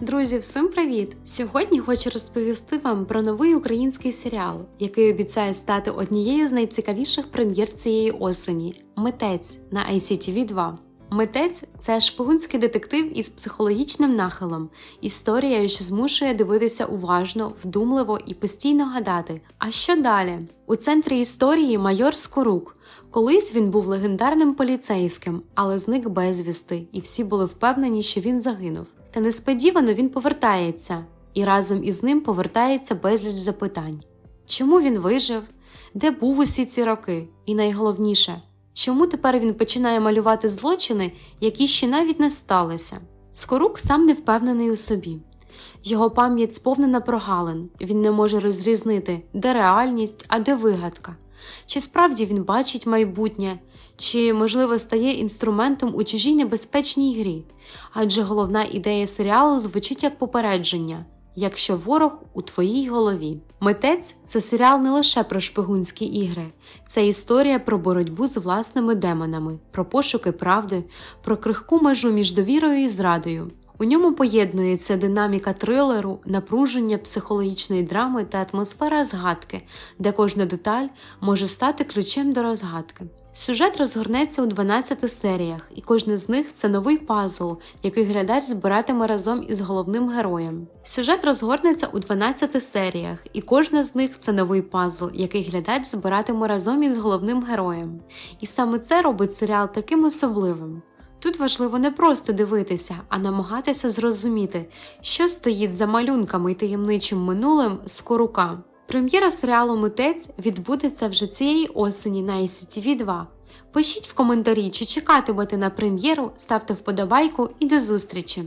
Друзі, всім привіт! Сьогодні хочу розповісти вам про новий український серіал, який обіцяє стати однією з найцікавіших прем'єр цієї осені Митець на ICTV 2. Митець це шпигунський детектив із психологічним нахилом, історія, що змушує дивитися уважно, вдумливо і постійно гадати. А що далі? У центрі історії майор Скорук. Колись він був легендарним поліцейським, але зник безвісти, і всі були впевнені, що він загинув. Та несподівано він повертається, і разом із ним повертається безліч запитань: чому він вижив, де був усі ці роки, і найголовніше, чому тепер він починає малювати злочини, які ще навіть не сталися. Скорук сам не впевнений у собі. Його пам'ять сповнена прогалин, він не може розрізнити, де реальність, а де вигадка. Чи справді він бачить майбутнє, чи, можливо, стає інструментом у чужій небезпечній грі, адже головна ідея серіалу звучить як попередження. Якщо ворог у твоїй голові, митець це серіал не лише про шпигунські ігри, це історія про боротьбу з власними демонами, про пошуки правди, про крихку межу між довірою і зрадою. У ньому поєднується динаміка трилеру, напруження психологічної драми та атмосфера згадки, де кожна деталь може стати ключем до розгадки. Сюжет розгорнеться у 12 серіях, і кожна з них це новий пазл, який глядач збиратиме разом із головним героєм. Сюжет розгорнеться у 12 серіях, і кожна з них це новий пазл, який глядач збиратиме разом із головним героєм. І саме це робить серіал таким особливим. Тут важливо не просто дивитися, а намагатися зрозуміти, що стоїть за малюнками й таємничим минулим скорука. Прем'єра серіалу Митець відбудеться вже цієї осені на ICTV 2. Пишіть в коментарі, чи чекатимете на прем'єру, ставте вподобайку і до зустрічі!